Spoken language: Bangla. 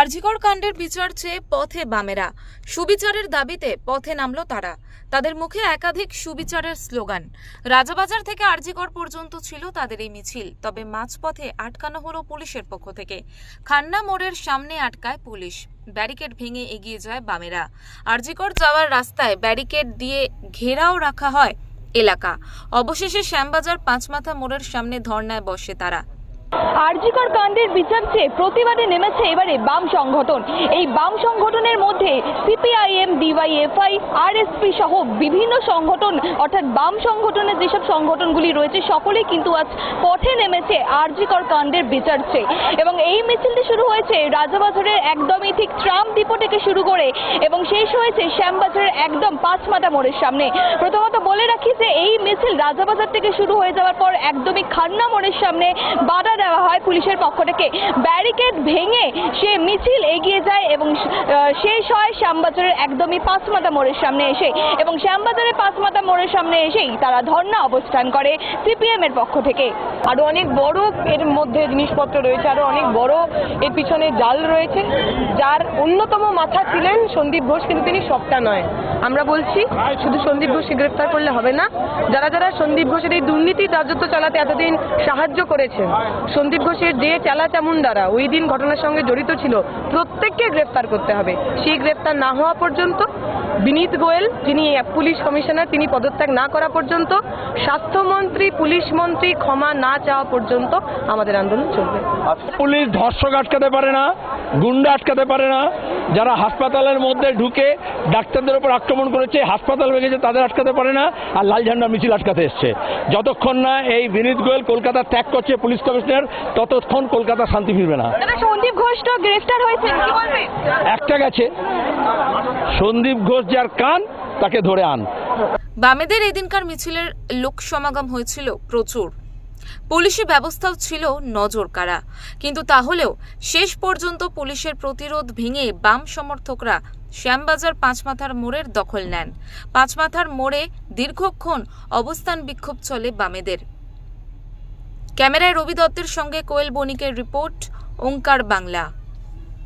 আরজিকর কাণ্ডের বিচার চেয়ে পথে বামেরা। সুবিচারের দাবিতে পথে নামলো তারা। তাদের মুখে একাধিক সুবিচারের স্লোগান। রাজাবাজার থেকে আরজিকর পর্যন্ত ছিল তাদের এই মিছিল, তবে মাঝপথে আটকানো হলো পুলিশের পক্ষ থেকে। খান্না মোড়ের সামনে আটকায় পুলিশ। ব্যারিকেড ভেঙে এগিয়ে যায় বামেরা। আরজিকর যাওয়ার রাস্তায় ব্যারিকেড দিয়ে ঘেরাও রাখা হয় এলাকা। অবশেষে শ্যামবাজার পাঁচমাথা মোড়ের সামনে ধর্নায় বসে তারা। আরজিকর কাণ্ডের বিচার চেয়ে প্রতিবাদে নেমেছে এবারে বাম সংগঠন। এই বাম সংগঠনের মধ্যে সিপিআইএম, ডিওয়াইএফআই, আরএসপি সহ বিভিন্ন সংগঠন, অর্থাৎ বাম সংগঠনের যেসব সংগঠনগুলি রয়েছে, সকলেই কিন্তু আজ পথে নেমেছে আরজিকর কাণ্ডের বিচার চেয়ে। এবং এই মিছিলটি শুরু হয়েছে রাজাবাজারের একদমই ঠিক ট্রাম ডিপো থেকে শুরু করে, এবং শেষ হয়েছে শ্যামবাজারের একদম পাঁচমাথা মোড়ের সামনে। প্রথমত বলে মিছিল রাজাবাজার থেকে শুরু হয়ে যাওয়ার পর একদমই খান্না মোড়ের সামনে বাধা দেওয়া হয় পুলিশের পক্ষ থেকে। ব্যারিকেড ভেঙে সে মিছিল এগিয়ে যায় এবং শেষ হয় শ্যামবাজারের একদমই পাঁচমাথা মোড়ের সামনে এসে এবং শ্যামবাজারের পাঁচমাথা মোড়ের সামনে এসেই তারা ধর্ণা অবস্থান করে সিপিএম এর পক্ষ থেকে। আরও অনেক বড় এর মধ্যে জিনিসপত্র রয়েছে, আরও অনেক বড় এর পিছনে জাল রয়েছে। যার অন্যতম মাথা ছিলেন সন্দীপ ঘোষ, কিন্তু তিনি সবটা নয়। আমরা বলছি, শুধু সন্দীপ ঘোষকে গ্রেপ্তার করলে হবে না যারা যারা সন্দীপ ঘোষের এই দুর্নীতি রাজত্ব চালাতে এতদিন সাহায্য করেছেন সন্দীপ ঘোষের যে চালা চামুন্ডারা ওই দিন ঘটনার সঙ্গে জড়িত ছিল, প্রত্যেককে গ্রেপ্তার করতে হবে। সেই গ্রেপ্তার না হওয়া পর্যন্ত, বিনীত গোয়েল, যিনি পুলিশ কমিশনার, তিনি পদত্যাগ না করা পর্যন্ত, স্বাস্থ্যমন্ত্রী, পুলিশ মন্ত্রী ক্ষমা না চাওয়া পর্যন্ত আমাদের আন্দোলন চলবে। পুলিশ ধর্ষক আটকাতে পারে না গুন্ডা আটকাতে পারে না। যারা হাসপাতালের মধ্যে ঢুকে ডাক্তারদের উপর আক্রমণ করেছে হাসপাতাল ভেঙেছে তাদের আটকাতে পারে না আর লাল ঝান্ডা মিছিল আটকাতে এসছে। যতক্ষণ না এই বিনীত গোয়েল কলকাতা ত্যাগ করছে পুলিশ কমিশনার ততক্ষণ কলকাতা শান্তি ফিরবে না। সন্দীপ ঘোষ তো গ্রেফতার হয়েছে একটা গেছে। সন্দীপ ঘোষ যার কান তাকে ধরে আন। বামেদের এদিনকার মিছিলের লোক সমাগম হয়েছিল প্রচুর। পুলিশি ব্যবস্থাও ছিল নজর কাড়া। কিন্তু তাহলেও শেষ পর্যন্ত পুলিশের প্রতিরোধ ভেঙে বাম সমর্থকরা শ্যামবাজার পাঁচমাথার মোড়ের দখল নেন। পাঁচমাথার মোড়ে দীর্ঘক্ষণ অবস্থান বিক্ষোভ চলে বামেদের। ক্যামেরায় রবি দত্তের সঙ্গে কোয়েল বণিকের রিপোর্ট, ওঙ্কার বাংলা।